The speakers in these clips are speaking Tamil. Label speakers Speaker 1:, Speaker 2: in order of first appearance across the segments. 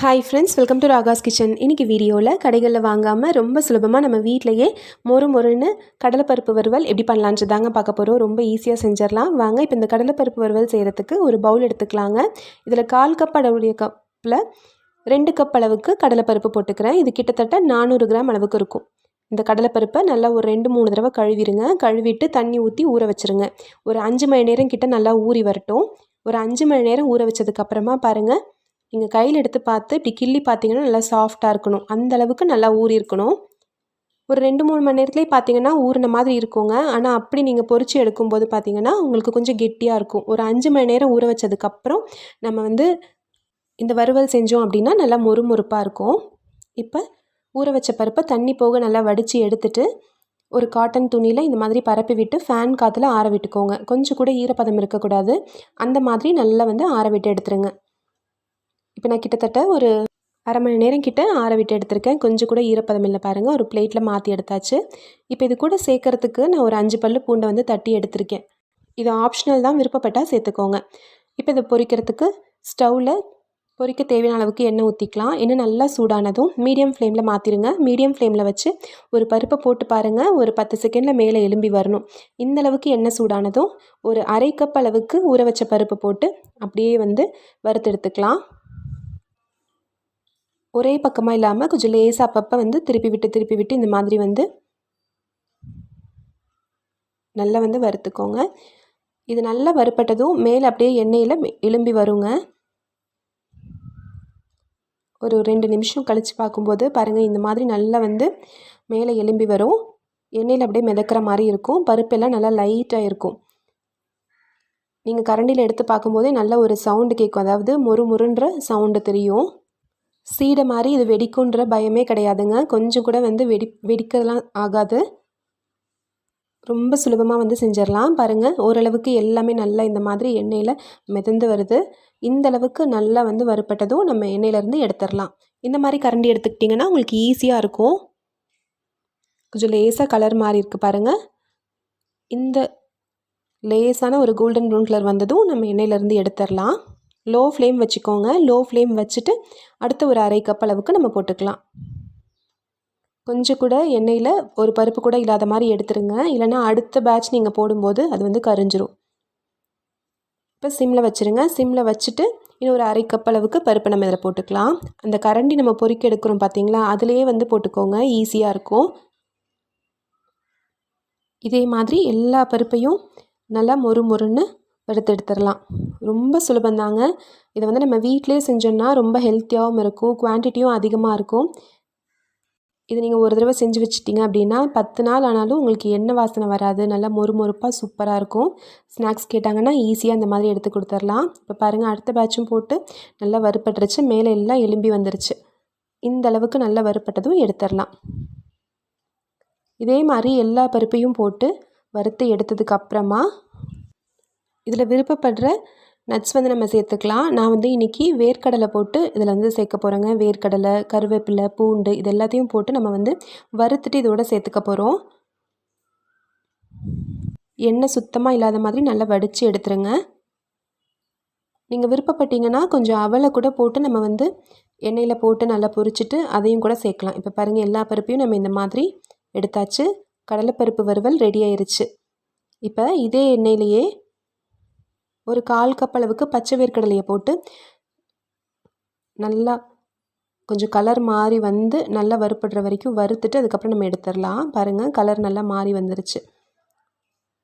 Speaker 1: Hi friends welcome to Raga's kitchen இன்றைக்கி வீடியோவில் கடைகளில் வாங்காமல் ரொம்ப சுலபமாக நம்ம வீட்டிலையே மொறு மொறுன்னு கடலைப்பருப்பு வறுவல் எப்படி பண்ணலான்ட்டு தாங்க பார்க்க போகிறோம் ரொம்ப ஈஸியாக செஞ்சிடலாம். வாங்க இப்போ இந்த கடலைப்பருப்பு வறுவல் செய்கிறதுக்கு ஒரு பவுல் எடுத்துக்கலாங்க. இதில் கால் கப் அளவுடைய கப்பில் ரெண்டு கப் அளவுக்கு கடலைப்பருப்பு போட்டுக்கிறேன். இது கிட்டத்தட்ட நானூறு கிராம் அளவுக்கு இருக்கும். இந்த கடலைப்பருப்பை நல்லா ஒரு ரெண்டு மூணு தடவை கழுவிடுங்க. கழுவிட்டு தண்ணி ஊற்றி ஊற வச்சுருங்க. ஒரு அஞ்சு மணி நேரம் கிட்ட நல்லா ஊறி வரட்டும். ஒரு அஞ்சு மணி நேரம் ஊற வச்சதுக்கப்புறமா பாருங்கள் நீங்கள் கையில் எடுத்து பார்த்து இப்படி கிள்ளி பார்த்தீங்கன்னா நல்லா சாஃப்டாக இருக்கணும். அந்த அளவுக்கு நல்லா ஊறி இருக்கணும். ஒரு ரெண்டு மூணு மணி நேரத்துலேயே பார்த்தீங்கன்னா ஊறின மாதிரி இருக்குங்க. ஆனால் அப்படி நீங்கள் பொறிச்சு எடுக்கும்போது பார்த்தீங்கன்னா உங்களுக்கு கொஞ்சம் கெட்டியாக இருக்கும். ஒரு அஞ்சு மணி நேரம் ஊற வச்சதுக்கப்புறம் நம்ம வந்து இந்த வறுவல் செஞ்சோம் அப்படின்னா நல்லா மொறுமொறுப்பாக இருக்கும். இப்போ ஊற வச்ச பருப்பை தண்ணி போக நல்லா வடித்து எடுத்துட்டு ஒரு காட்டன் துணியில் இந்த மாதிரி பரப்பி விட்டு ஃபேன் காற்றுல ஆற விட்டுக்கோங்க. கொஞ்சம் கூட ஈரப்பதம் இருக்கக்கூடாது. அந்த மாதிரி நல்லா வந்து ஆற விட்டு எடுத்துருங்க. இப்போ நான் கிட்டத்தட்ட ஒரு அரை மணி நேரம் கிட்ட ஆற விட்டு எடுத்திருக்கேன். கொஞ்சம் கூட ஈரப்பதம் இல்லை பாருங்கள் ஒரு பிளேட்டில் மாற்றி எடுத்தாச்சு. இப்போ இது கூட சேர்க்கறதுக்கு நான் ஒரு அஞ்சு பல்லு பூண்டை வந்து தட்டி எடுத்திருக்கேன். இது ஆப்ஷனல் தான். விருப்பப்பட்டால் சேர்த்துக்கோங்க. இப்போ இதை பொரிக்கிறதுக்கு ஸ்டவ்வில் பொரிக்க தேவையான அளவுக்கு எண்ணெய் ஊற்றிக்கலாம் எண்ணெய் நல்லா சூடானதும் மீடியம் ஃப்ளேமில் மாற்றிடுங்க மீடியம் ஃப்ளேமில் வச்சு ஒரு பருப்பை போட்டு பாருங்கள் ஒரு பத்து செகண்டில் மேலே எலும்பி வரணும். இந்த அளவுக்கு எண்ணெய் சூடானதும் ஒரு அரை கப் அளவுக்கு ஊற வச்ச பருப்பு போட்டு அப்படியே வந்து வறுத்து எடுத்துக்கலாம். ஒரே பக்கமாக இல்லாமல் கொஞ்சம் லேசாக அப்பப்போ வந்து திருப்பி விட்டு திருப்பி விட்டு இந்த மாதிரி வந்து நல்லா வந்து வறுத்துக்கோங்க. இது நல்லா வறுப்பட்டதும் மேலே அப்படியே எண்ணெயில் எலும்பி வருங்க. ஒரு ரெண்டு நிமிஷம் கழித்து பார்க்கும்போது பாருங்கள் இந்த மாதிரி நல்லா வந்து மேலே எலும்பி வரும். எண்ணெயில் அப்படியே மிதக்கிற மாதிரி இருக்கும். பருப்பெல்லாம் நல்லா லைட்டாக இருக்கும். நீங்கள் கரண்டியில் எடுத்து பார்க்கும்போதே நல்ல ஒரு சவுண்டு கேட்கும் அதாவது மொறு முருன்ற சவுண்டு தெரியும். சீடை மாதிரி இது வெடிக்குன்ற பயமே கிடையாதுங்க. கொஞ்சம் கூட வந்து வெடி வெடிக்கலாம் ஆகாது. ரொம்ப சுலபமாக வந்து செஞ்சிடலாம். பாருங்கள் ஓரளவுக்கு எல்லாமே நல்லா இந்த மாதிரி எண்ணெயில் மிதந்து வருது. இந்த அளவுக்கு நல்லா வந்து வறுப்பட்டதும் நம்ம எண்ணெயிலேருந்து எடுத்துடலாம். இந்த மாதிரி கரண்டி எடுத்துக்கிட்டிங்கன்னா உங்களுக்கு ஈஸியாக இருக்கும். கொஞ்சம் லேசாக கலர் மாதிரி இருக்குது பாருங்கள் இந்த லேசான ஒரு கோல்டன் ப்ரௌன் கலர் வந்ததும் நம்ம எண்ணெயிலேருந்து எடுத்துடலாம். லோ ஃப்ளேம் வச்சுக்கோங்க. லோ ஃப்ளேம் வச்சுட்டு அடுத்த ஒரு அரை கப் அளவுக்கு நம்ம போட்டுக்கலாம். கொஞ்சம் கூட எண்ணெயில் ஒரு பருப்பு கூட இல்லாத மாதிரி எடுத்துருங்க. இல்லைனா அடுத்த பேட்ச் நீங்கள் போடும்போது அது வந்து கரிஞ்சிரும். இப்போ சிம்மில் வச்சுருங்க. சிம்மில் வச்சுட்டு இன்னும் ஒரு அரை கப் அளவுக்கு பருப்பு நம்ம இதில் போட்டுக்கலாம். அந்த கரண்டி நம்ம பொறிக்க எடுக்கிறோம் பார்த்தீங்களா அதிலே வந்து போட்டுக்கோங்க. ஈஸியாக இருக்கும். இதே மாதிரி எல்லா பருப்பையும் நல்லா மொறு மொறுன்னு வறுத்து எடுத்துடலாம். ரொம்ப சுலபந்தாங்க. இதை வந்து நம்ம வீட்டிலே செஞ்சோன்னா ரொம்ப ஹெல்த்தியாகவும் இருக்கும். குவான்டிட்டியும் அதிகமாக இருக்கும். இது நீங்கள் ஒரு தடவை செஞ்சு வச்சிட்டிங்க அப்படின்னா பத்து நாள் ஆனாலும் உங்களுக்கு எண்ணெய் வாசனை வராது. நல்லா மொறு மொறுப்பாக சூப்பராக இருக்கும். ஸ்நாக்ஸ் கேட்டாங்கன்னா ஈஸியாக அந்த மாதிரி எடுத்து கொடுத்துர்லாம் இப்போ பாருங்கள் அடுத்த பேட்சும் போட்டு நல்லா வறுப்பட்டுருச்சு மேலே எல்லாம் எலும்பி வந்துருச்சு. இந்த அளவுக்கு நல்லா வறுப்பட்டதும் எடுத்துடலாம். இதே மாதிரி எல்லா பருப்பையும் போட்டு வறுத்து எடுத்ததுக்கு அப்புறமா இதில் விருப்பப்படுற நட்ஸ் வந்து நம்ம சேர்த்துக்கலாம். நான் வந்து இன்றைக்கி வேர்க்கடலை போட்டு இதில் வந்து சேர்க்க போகிறேங்க வேர்க்கடலை கருவேப்பிலை பூண்டு இது எல்லாத்தையும் போட்டு நம்ம வந்து வறுத்துட்டு இதோட சேர்த்துக்க போகிறோம் எண்ணெய் சுத்தமாக இல்லாத மாதிரி நல்லா வடித்து எடுத்துருங்க. நீங்கள் விருப்பப்பட்டீங்கன்னா கொஞ்சம் அவலை கூட போட்டு நம்ம வந்து எண்ணெயில் போட்டு நல்லா பொரிச்சிட்டு அதையும் கூட சேர்க்கலாம். இப்போ பாருங்கள் எல்லா பருப்பையும் நம்ம இந்த மாதிரி எடுத்தாச்சு. கடலைப்பருப்பு வறுவல் ரெடி ஆயிருச்சு. இப்போ இதே எண்ணெயிலேயே ஒரு கால் கப் அளவுக்கு பச்சை வேர்க்கடலையை போட்டு நல்லா கொஞ்சம் கலர் மாறி வந்து நல்லா வறுப்படுற வரைக்கும் வறுத்துட்டு அதுக்கப்புறம் நம்ம எடுத்துடலாம். பாருங்கள் கலர் நல்லா மாறி வந்துருச்சு.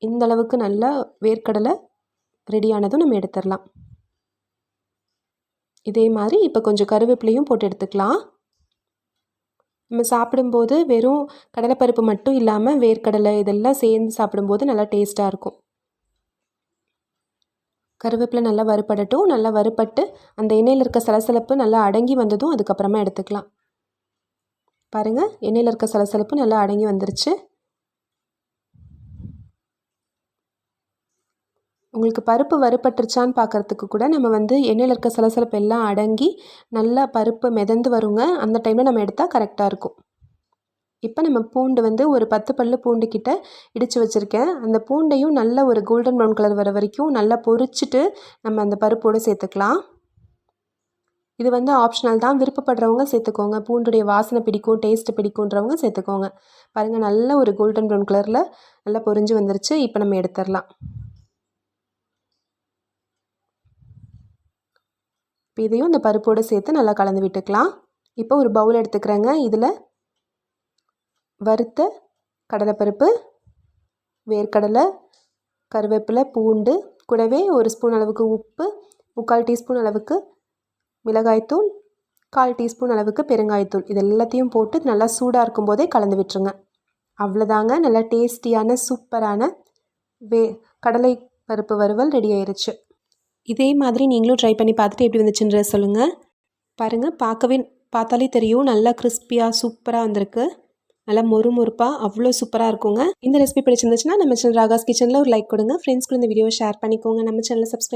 Speaker 1: இந்த அளவுக்கு நல்லா வேர்க்கடலை ரெடியானதும் நம்ம எடுத்துடலாம். இதே மாதிரி இப்போ கொஞ்சம் கருவேப்பிலையும் போட்டு எடுத்துக்கலாம். நம்ம சாப்பிடும்போது வெறும் கடலைப்பருப்பு மட்டும் இல்லாமல் வேர்க்கடலை இதெல்லாம் சேர்ந்து சாப்பிடும்போது நல்லா டேஸ்ட்டாக இருக்கும். கருவேப்பிலை நல்லா வறுப்படட்டும் நல்லா வறுப்பட்டு அந்த எண்ணெயில் இருக்க சலசலப்பு நல்லா அடங்கி வந்ததும் அதுக்கப்புறமா எடுத்துக்கலாம். பாருங்கள் எண்ணெயில் இருக்க சலசலப்பு நல்லா அடங்கி வந்துருச்சு. உங்களுக்கு பருப்பு வறுப்பட்டுருச்சான்னு பார்க்குறதுக்கு கூட நம்ம வந்து எண்ணெயில் இருக்க சலசலப்பு எல்லாம் அடங்கி நல்லா பருப்பு மிதந்து வருங்க. அந்த டைமில் நம்ம எடுத்தால் கரெக்டாக இருக்கும். இப்போ நம்ம பூண்டு வந்து ஒரு பத்து பல்லு பூண்டு கிட்ட இடித்து வச்சுருக்கேன். அந்த பூண்டையும் நல்ல ஒரு கோல்டன் ப்ரௌன் கலர் வர வரைக்கும் நல்லா பொரிச்சிட்டு நம்ம அந்த பருப்போடு சேர்த்துக்கலாம். இது வந்து ஆப்ஷனல் தான். விருப்பப்படுறவங்க சேர்த்துக்கோங்க. பூண்டுடைய வாசனை பிடிக்கும் டேஸ்ட்டு பிடிக்குன்றவங்க சேர்த்துக்கோங்க. பாருங்கள் நல்ல ஒரு கோல்டன் ப்ரௌன் கலரில் நல்லா பொரிஞ்சு வந்துருச்சு. இப்போ நம்ம எடுத்துடலாம். இப்போ இதையும் இந்த பருப்போடு சேர்த்து நல்லா கலந்து விட்டுக்கலாம். இப்போ ஒரு பவுல் எடுத்துக்கிறேங்க. இதில் வறுத்த கடலைப்பருப்பு வேர்க்கடலை கருவேப்பிலை பூண்டு கூடவே ஒரு ஸ்பூன் அளவுக்கு உப்பு முக்கால் டீஸ்பூன் அளவுக்கு மிளகாய்த்தூள் கால் டீஸ்பூன் அளவுக்கு பெருங்காயத்தூள். இது எல்லாத்தையும் போட்டு நல்லா சூடாக இருக்கும்போதே கலந்து விட்டுருங்க. அவ்வளோதாங்க. நல்லா டேஸ்டியான சூப்பரான வே கடலை பருப்பு வறுவல் ரெடி ஆயிருச்சு. இதே மாதிரி நீங்களும் ட்ரை பண்ணி பார்த்துட்டு எப்படி வந்துச்சுன்ற சொல்லுங்கள் பாருங்கள் பார்க்கவே பார்த்தாலே தெரியும். நல்லா கிறிஸ்பியாக சூப்பராக வந்திருக்கு. நல்லா மொறு மொறுப்பாக அவ்வளோ சூப்பராக இருக்குங்க. இந்த ரெசிபி பிடிச்சிருந்துச்சுன்னா நம்ம சேனல் ராகாஸ் கிச்சனில் ஒரு லைக் கொடுங்க. ஃப்ரெண்ட்ஸ் கூட இந்த வீடியோ ஷேர் பண்ணிக்கோங்க. நம்ம சேனலை சப்ஸ்கிரைப்